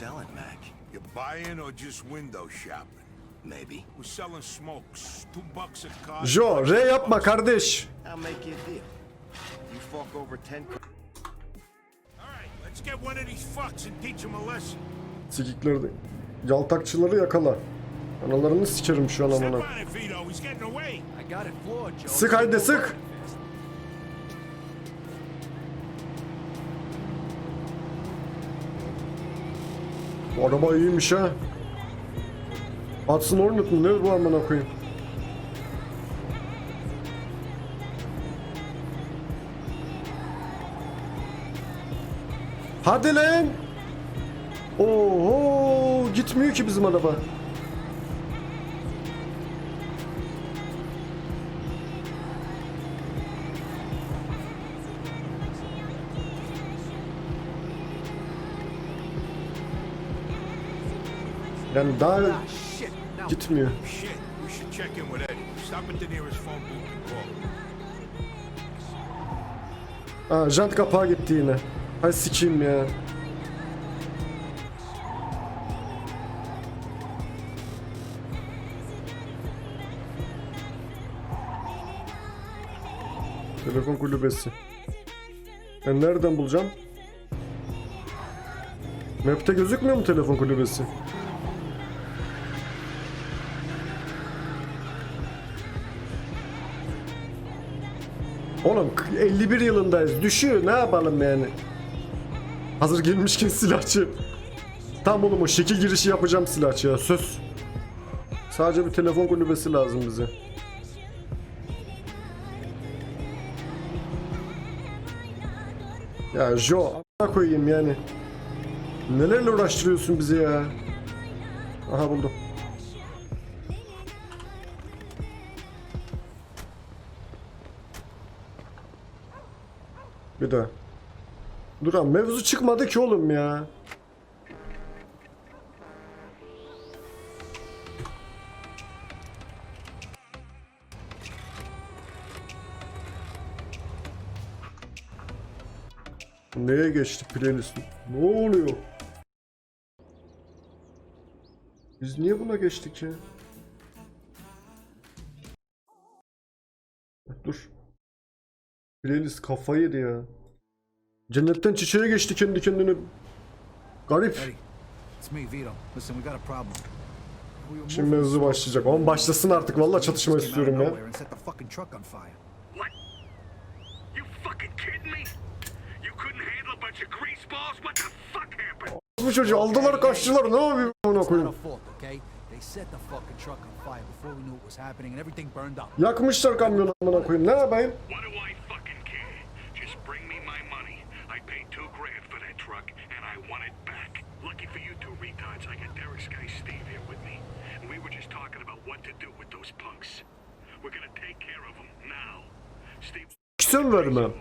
selling, Mac? You buying or just window shopping? Maybe. We're selling smokes. Two bucks a card. Jo, R yapma kardeş. I'll make you a deal. You fork over ten. All right, let's get one of these fucks and teach them a lesson. Sikikleri. Yaltakçıları yakala. Analarını sikerim şu an amına. Sık haydi sık. Araba iyiymiş ha. Hudson Hornet mu ne bu amına koyayım? Hadi lan. Oho gitmiyor ki bizim araba. Booth and call. Ha jant kapağı gitti yine. Hay sikeyim ya. Telefon kulübesi. Ben nereden bulacağım? Map'te gözükmüyor mu telefon kulübesi? Oğlum 51 yılındayız. Düşüyor. Ne yapalım yani? Hazır gelmişken silahçı. Tam oğlum o şekil girişi yapacağım silahçıya. Söz. Sadece bir telefon kulübesi lazım bize. Ya Jo a**a koyayım yani. Nelerle uğraştırıyorsun bizi ya? Aha buldum. Bir daha. Dur abi mevzu çıkmadı ki oğlum ya. Neye geçti playlist? Ne oluyor? Biz niye buna geçtik ya? Dur. Playlist kafayı yedi ya. Cennetten çiçeğe geçti kendi kendine. Garip. Şimdi mevzu başlayacak. Ama başlasın artık. Vallahi çatışma istiyorum ya. Bu çocuğu aldılar kaçtılar. Ne yapayım ona koyayım? Yakmışlar kamyonu amına koyayım. Ne yapayım? What do I fucking care? Just bring me my money. I paid two grand for that truck, and I want it back. Lucky for you two retards, I got Derek's guy Steve here with me. And we were just talking about what to do with those punks. We're gonna take care of them now. Steve, Sen vermem.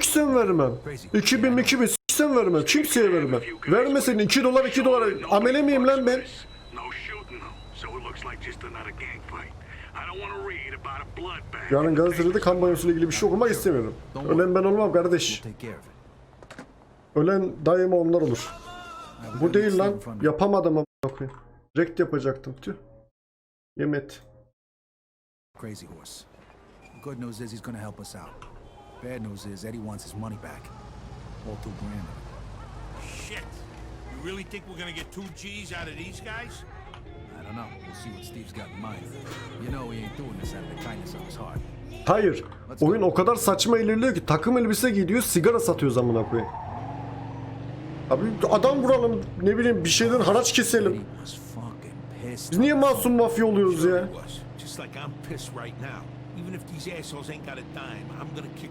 Sen vermem. 2000 2000 sen vermem. Kimseye vermem. Vermesin 2 dolar 2 dolar. Amele miyim lan ben? No shooting though, so it looks like just another gang fight. I don't want to read about a bloodbath. Yarın gazetede kan banyosuyla ilgili bir şey okumak istemiyorum. Ölen ben olmam kardeş. Ölen daima onlar olur. Bu değil lan. Yapamadım koyayım. Rekt yapacaktım. Tüh. Yemet. Crazy horse. Good news is he's gonna help us out. Bad news is Eddie wants his money back. All two grand. Shit. You really think we're gonna get two G's out of these guys? I don't know. We'll see what Steve's got in mind. You know he ain't doing this out of the kindness of his heart. Hayır. Oyun o kadar saçma ilerliyor ki takım elbise giyiyor sigara satıyor amına koyayım. Abi adam vuralım ne bileyim bir şeyden haraç keselim. Biz niye masum mafya oluyoruz ya?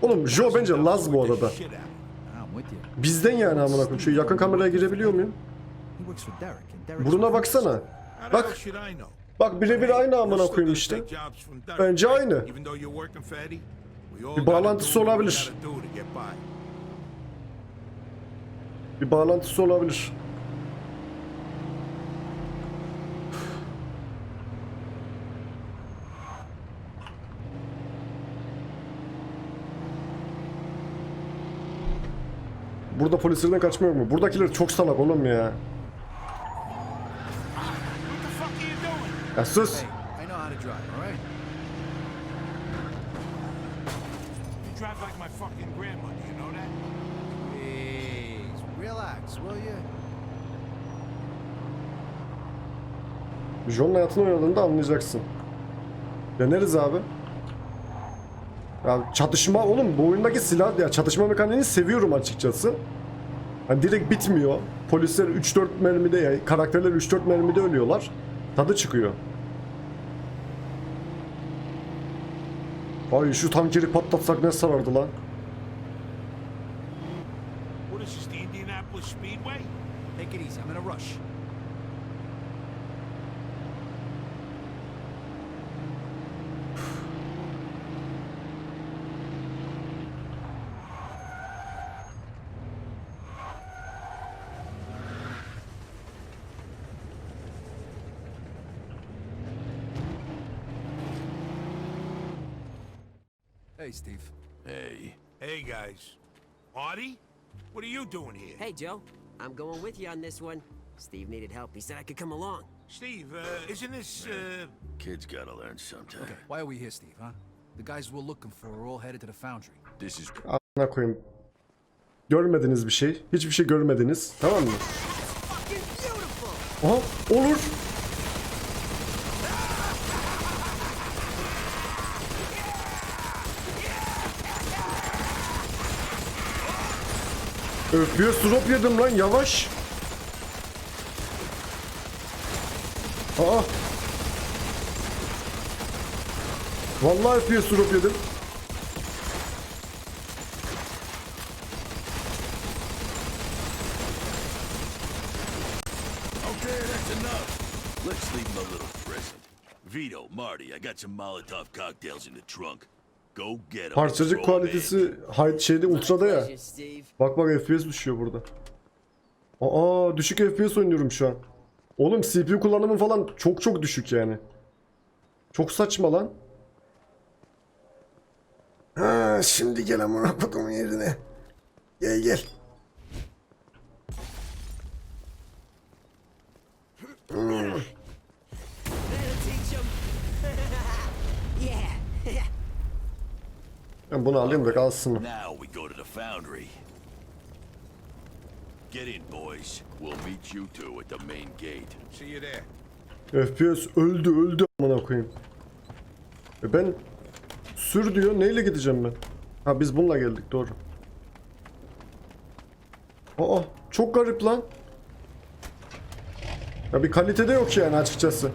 Oğlum, Joe bence Laz bu arada. Bizden yani amına koyayım. Şu yakın kameraya girebiliyor muyum? Buruna baksana. Bak bak birebir aynı amına koyayım işte. Bence aynı. Bir bağlantısı olabilir. Bir bağlantısı olabilir. Burada polislerden kaçma yok mu? Buradakiler çok salak oğlum ya. Ya sus. John'un hayatını oynadığında anlayacaksın. Deneriz abi. Ya çatışma oğlum bu oyundaki silah ya çatışma mekaniğini seviyorum açıkçası. Hani direkt bitmiyor. Polisler 3-4 mermide ya karakterler 3-4 mermide ölüyorlar. Tadı çıkıyor. Ay şu tankeri patlatsak ne sarardı lan. What is this, the Indianapolis Speedway? Take it easy, I'm in a rush. Hey, Steve. Hey. Hey, guys. Artie? What are you doing here? Hey, Joe. I'm going with you on this one. Steve needed help. He said I could come along. Steve, uh, isn't this, uh... Kids gotta learn sometime. Okay, why are we here, Steve, huh? The guys we're looking for are all headed to the foundry. This is Ana koyayım. Görmediniz bir şey. Hiçbir şey görmediniz. Tamam mı? Aha olur. Öpüyor drop yedim lan yavaş. Aa. Vallahi öpüyor drop yedim. Vito, Marty, I got some Molotov cocktails in the trunk. Go get them. Parçacık kalitesi hay- şeyde ultrada ya. Bak bak FPS düşüyor burada. Aa düşük FPS oynuyorum şu an. Oğlum CPU kullanımı falan çok çok düşük yani. Çok saçma lan. Ha şimdi gel amına kodumun yerine. Gel gel. That'll Ben bunu alayım da kalsın. Now we go to the foundry. Get in, boys. We'll meet you two at the main gate. See you there. FPS öldü öldü amına koyayım. E ben sür diyor. Neyle gideceğim ben? Ha biz bununla geldik doğru. Aa çok garip lan. Ya bir kalitede yok yani açıkçası.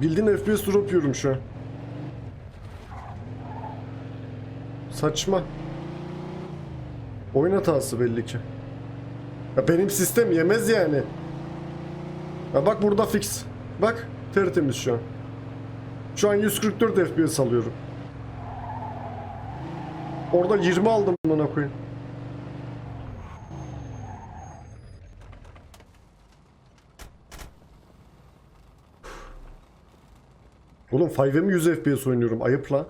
Bildiğin FPS drop yiyorum şu an. Saçma. Oyun hatası belli ki. Ya benim sistem yemez yani. Ya bak burada fix. Bak tertemiz şu an. Şu an 144 FPS alıyorum. Orada 20 aldım bana koyayım. Oğlum 5'e mi 100 FPS oynuyorum? Ayıp lan.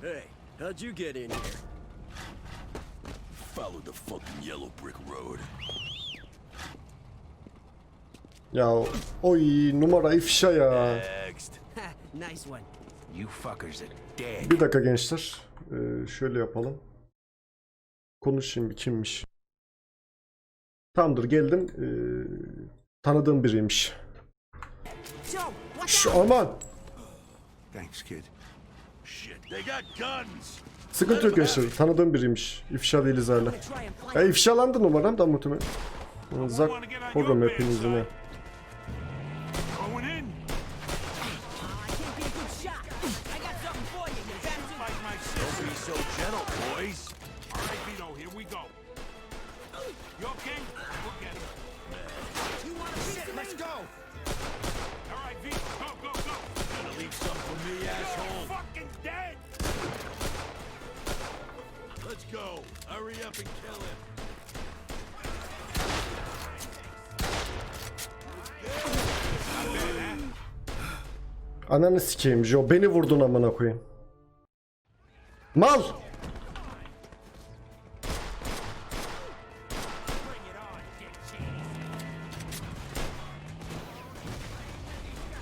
Hey, how'd you get in here? Follow the fucking yellow brick road. Ya oy numara ifşa ya. Next. Nice one. Bir dakika gençler. Ee, şöyle yapalım. Konuşayım bir kimmiş. Tamamdır geldim. Ee, tanıdığım biriymiş. Out! aman. Thanks, kid. Shit, they got guns. Sıkıntı yok gençler. Tanıdığım biriymiş. İfşa değiliz hala. Ya ifşalandı numaram da muhtemelen. Zak program hepinizin go. Hurry up and kill him. Ananı sikeyim Joe. Beni vurdun amına koyayım. Mal!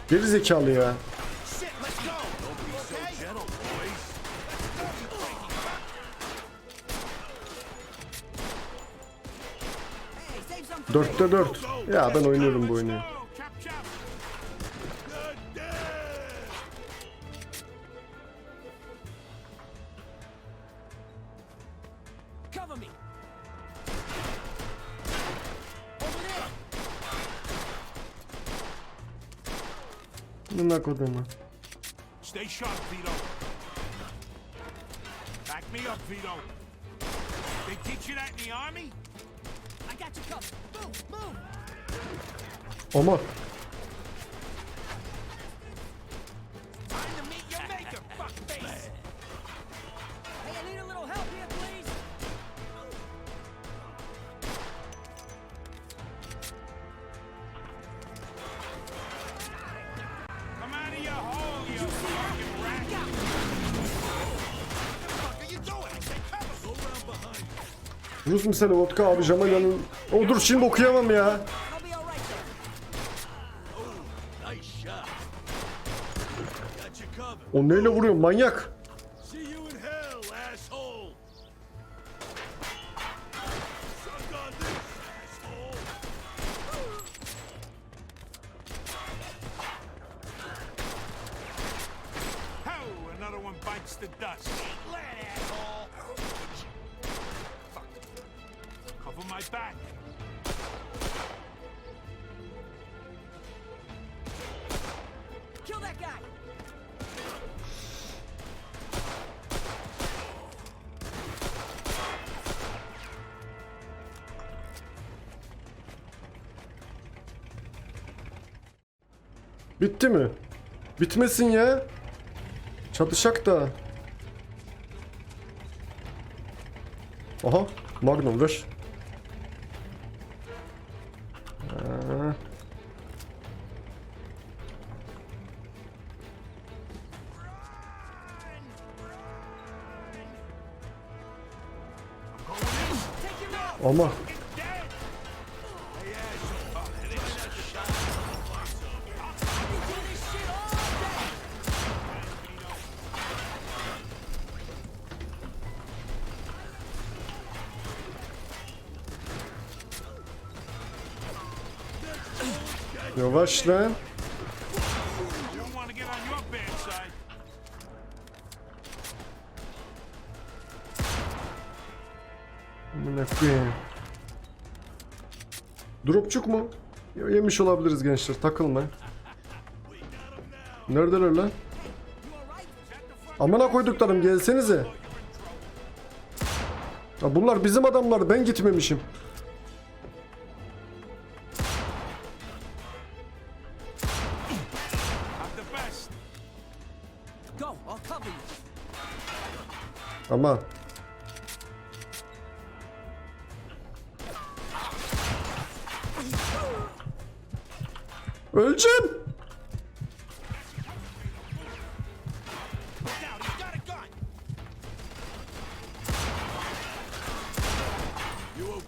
Geri zekalı ya. Dörtte dört. Ya ben oynuyorum bu oyunu. Amına kodumu. Stay sharp, Vito. Back me up, Vito. They teach you that in the army? I got you covered. You. Rus misali vodka abi Jamalya'nın... O dur şimdi okuyamam ya. O neyle vuruyor manyak? Bitti mi? Bitmesin ya. Çatışak da. Aha. Magnum ver. Bad side. Amına. Dropçuk mu? Yemiş olabiliriz gençler takılma. Neredeler lan? Amına koyduklarım gelsenize. Ya bunlar bizim adamlar ben gitmemişim.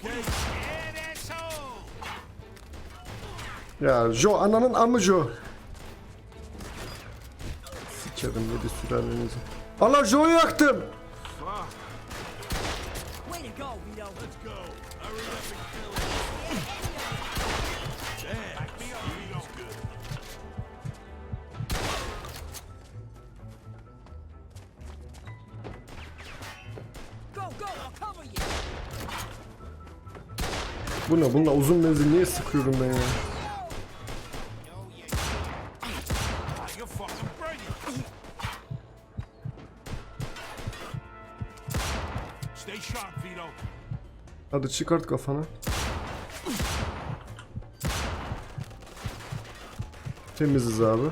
Dead asshole. Ya Jo ananın amı Jo. Sikerim yedi sülalenizi. Allah Jo'yu yaktım. Ne? Bununla uzun menzil niye sıkıyorum ben ya? Hadi çıkart kafanı. Temiziz abi.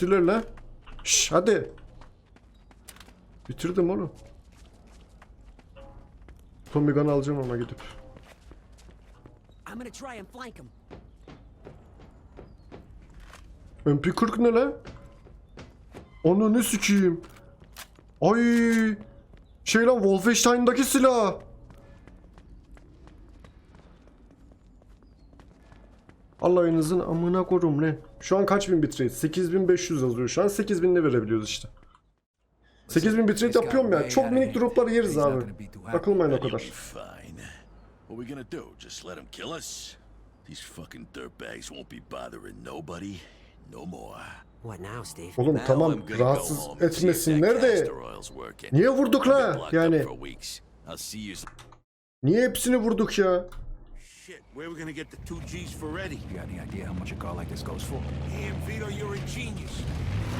Bittiler la. Şş hadi. Bitirdim oğlum. Tommy gun alacağım ama gidip. I'm gonna try and flank him. MP40 ne la? Onu ne sikiyim? Ay! Şey lan Wolfenstein'daki silah. Allah'ınızın amına korum lan. Şu an kaç bin bitrate? 8500 yazıyor. Şu an 8000 ne verebiliyoruz işte. 8000 bitrate yapıyorum ya. Çok minik droplar yeriz abi. Takılmayın o kadar. What we gonna do? Just let them kill us? These fucking dirtbags won't be bothering nobody no more. What now, Steve? Oğlum tamam rahatsız etmesinler de niye vurduk la? Yani niye hepsini vurduk ya? Shit, where we gonna get the two G's for Eddie? You got any idea how much a car like this goes for? Damn, Vito, you're a genius.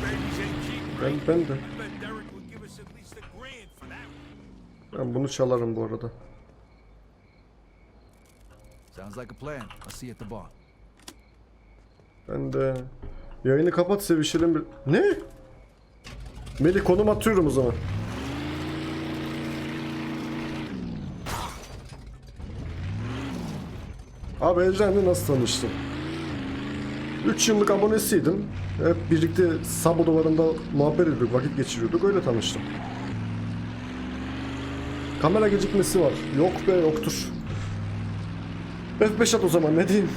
Babies ain't cheap, right? ben de. I bet Derek would give us at least a grand for that. Ben bunu çalarım bu arada. Sounds like a plan. I'll see you at the bar. Ben de. Yayını kapat sevişelim bir... Ne? Melih konum atıyorum o zaman. Abi Elren'le nasıl tanıştım? 3 yıllık abonesiydim. Hep birlikte Sabo duvarında muhabbet ediyorduk, vakit geçiriyorduk. Öyle tanıştım. Kamera gecikmesi var. Yok be yoktur. F5 at o zaman ne diyeyim.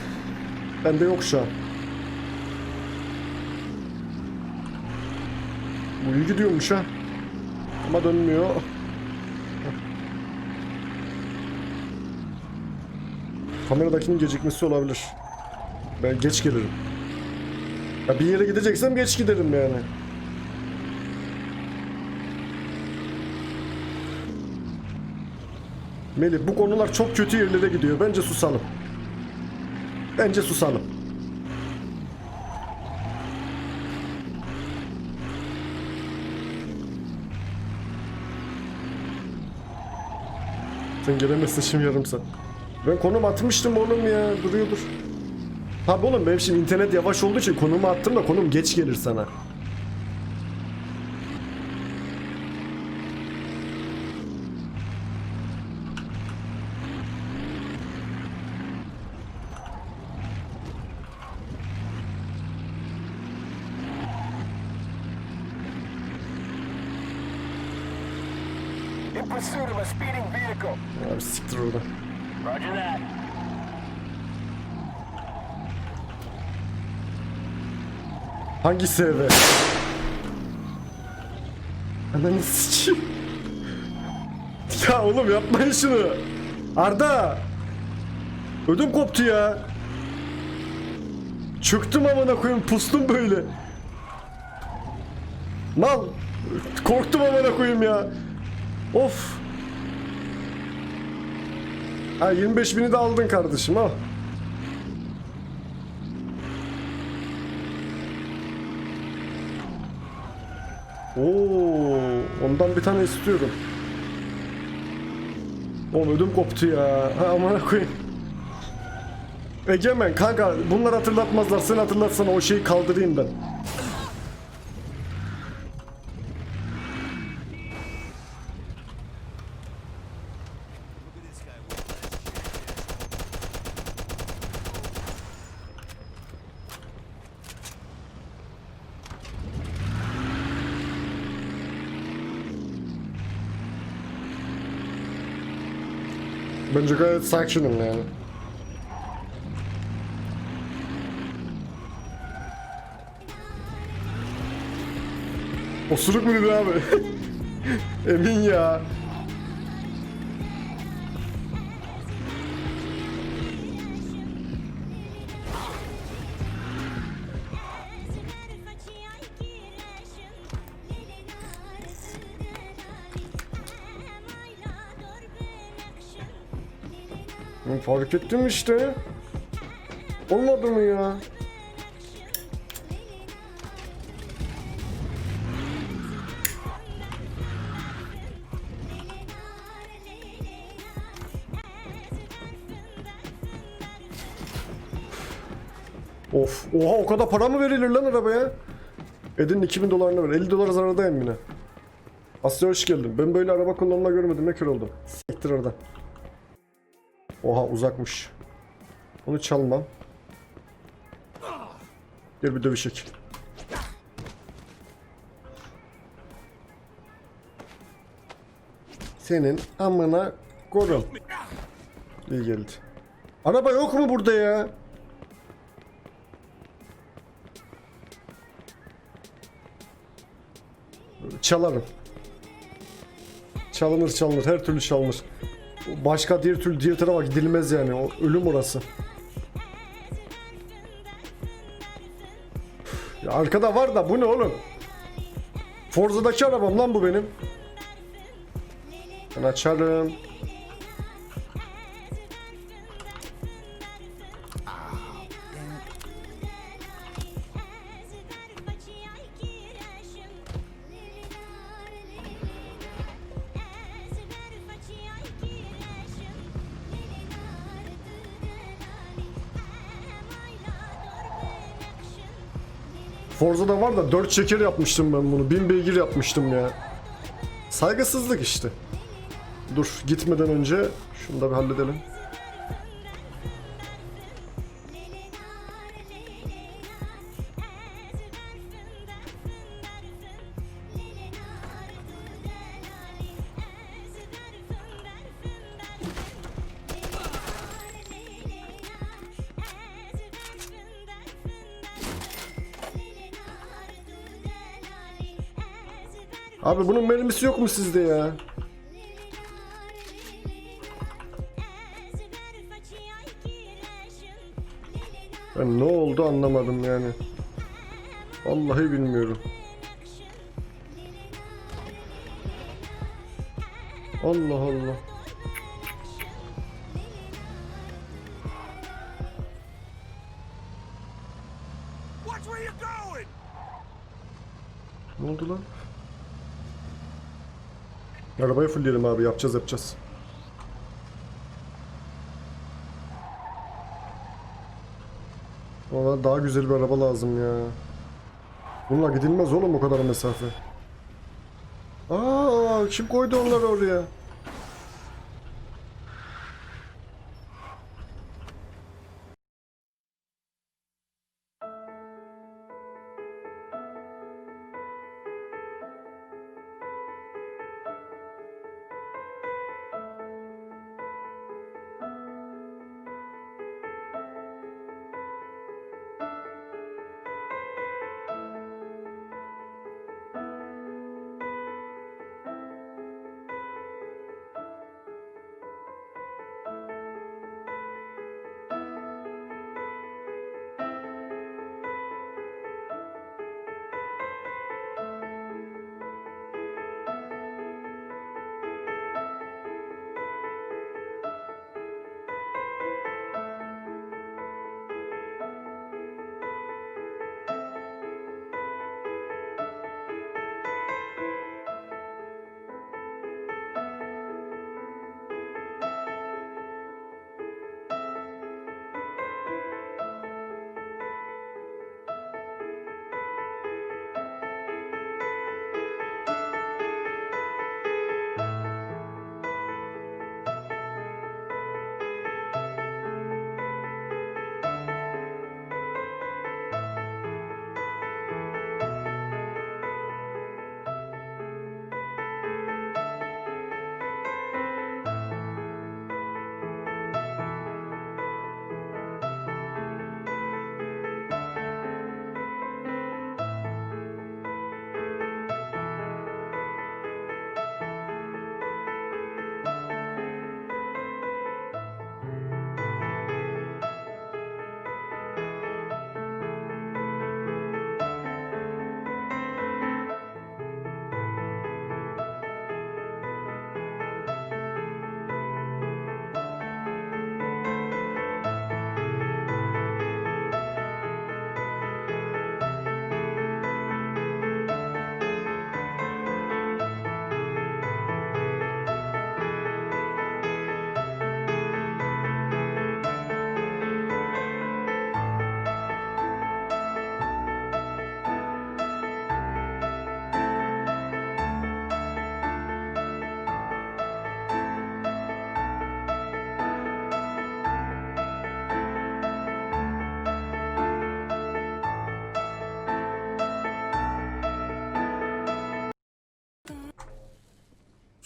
Bende yok şu an. Bu iyi gidiyormuş ha. Ama dönmüyor. Kameradakinin gecikmesi olabilir. Ben geç gelirim. Ya bir yere gideceksem geç giderim yani. Melih bu konular çok kötü yerlere gidiyor. Bence susalım. Bence susalım. Sen gelemezsin şimdi yarım saat. Ben konum atmıştım oğlum ya. Duruyordur. Tabi oğlum benim şimdi internet yavaş olduğu için konumu attım da konum geç gelir sana. In pursuit of a speeding vehicle. Abi siktir orada. Roger that. Hangi SV? Ananı sikeyim. Ya oğlum yapmayın şunu. Arda. Ödüm koptu ya. Çöktüm amına koyayım pustum böyle. Mal. Korktum amına koyayım ya. Of. Ha 25 bini de aldın kardeşim ha. Oo, ondan bir tane istiyorum. Oğlum ödüm koptu ya. Ha, amına koyayım. Egemen kanka bunlar hatırlatmazlar. Sen hatırlatsana o şeyi kaldırayım ben. Bence gayet sakinim yani. Osuruk mu abi? Emin ya. Hı, Fark ettim işte. Olmadı mı ya? Of, oha o kadar para mı verilir lan arabaya? Edin'in 2000 dolarını ver. 50 dolar zarardayım yine. Asya hoş geldin. Ben böyle araba kullanma görmedim. Ne kör oldum. Siktir oradan. Oha uzakmış. Onu çalmam. Gel bir dövüşek. Senin amına korum. İyi geldi. Araba yok mu burada ya? Çalarım. Çalınır çalınır her türlü çalınır. Başka diğer türlü diğer tarafa gidilmez yani o ölüm orası. Ya arkada var da bu ne oğlum? Forza'daki arabam lan bu benim. Ben açarım. Forza'da var da 4 çeker yapmıştım ben bunu. 1000 beygir yapmıştım ya. Saygısızlık işte. Dur gitmeden önce şunu da bir halledelim. Abi bunun mermisi yok mu sizde ya? Ben ne oldu anlamadım yani. Vallahi bilmiyorum. Allah Allah. Ne oldu lan? Arabayı fullleyelim abi yapacağız yapacağız. Valla daha güzel bir araba lazım ya. Bununla gidilmez oğlum o kadar mesafe. Aa kim koydu onları oraya?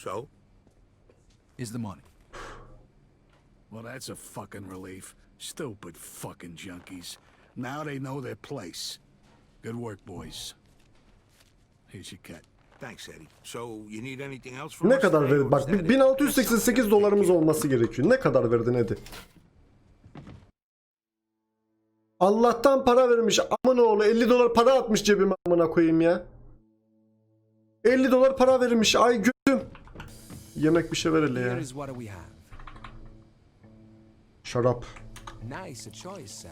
So? Is the money. Well, that's a fucking relief. Stupid fucking junkies. Now they know their place. Good work, boys. Here's your cut. Thanks, Eddie. So, you need anything else from Ne us kadar or Bak is that it? 1688 dolarımız olması gerekiyor. Ne kadar verdin Edi? Allah'tan para vermiş. Amına oğlu 50 dolar para atmış cebime amına koyayım ya. 50 dolar para vermiş. Ay. Yemek bir şey ver hele ya. Here is what we have. Şarap. Nice choice, sir.